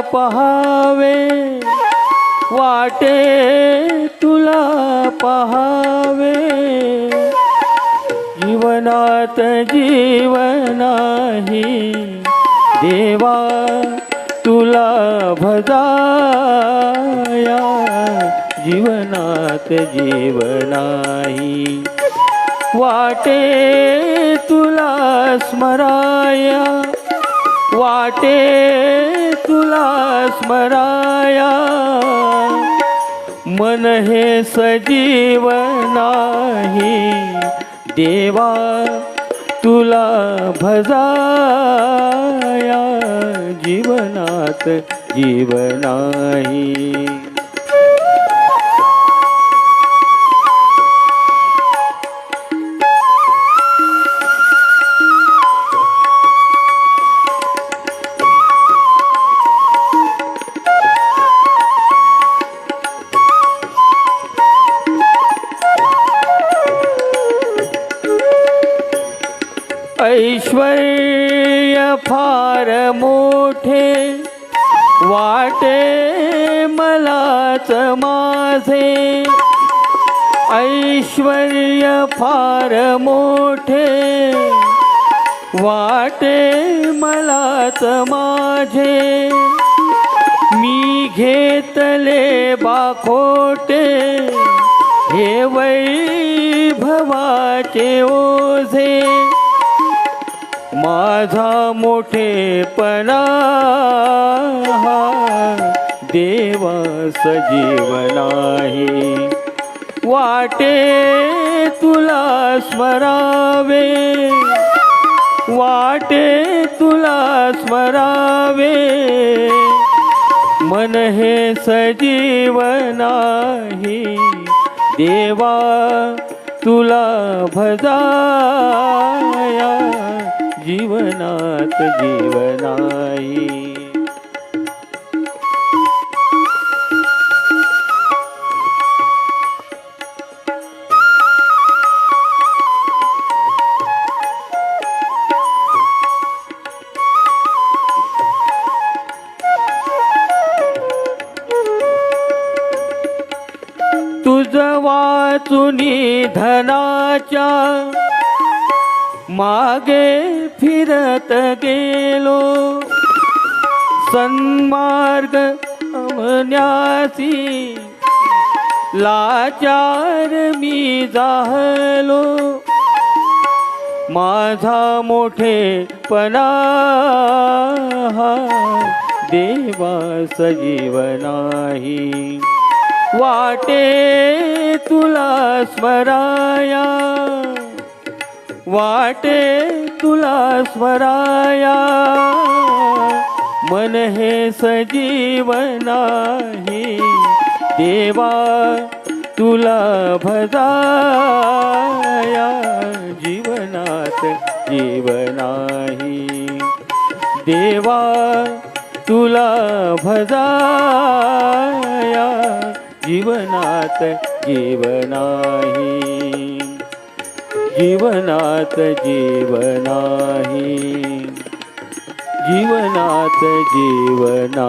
पहावे वाटे तुला पहावे. जीवनात जीवनाही देवा तुला भजाया. जीवनात जीवनाही वाटे तुला स्मराया. वाटे तुला स्मराया मन हे सजीव नाही. देवा तुला भजाया जीवनात जीवनाही ऐश्वर्य फार मोठे वाटे मलाच माझे. ऐश्वर्य फार मोठे वाटे मलाच माझे. मी घेतले बाखोटे हे वैभवाचे ओझे. माझा मोठेपणा हा देवा सजीवनाही वाटे तुला स्मरावे. वाटे तुला स्मरावे. मन हे सजीवनाही देवा तुला भजा जीवनात जीवनाई. तुझ वाचुनी धनाच्या मागे फिरत गेलो. सन्मार्ग अमन्यासी लाचार मी जाहलो माझा मोठेपणा हा देवा सजीवनाही वाटे तुला स्मराया वाटे तुला स्वराया. मन हे सजीवनाही देवा तुला भजाया. जीवनात जीवनाही देवा तुला भजाया. जीवनात जीवनाही जीवनात जीवनाही जीवनात जीवना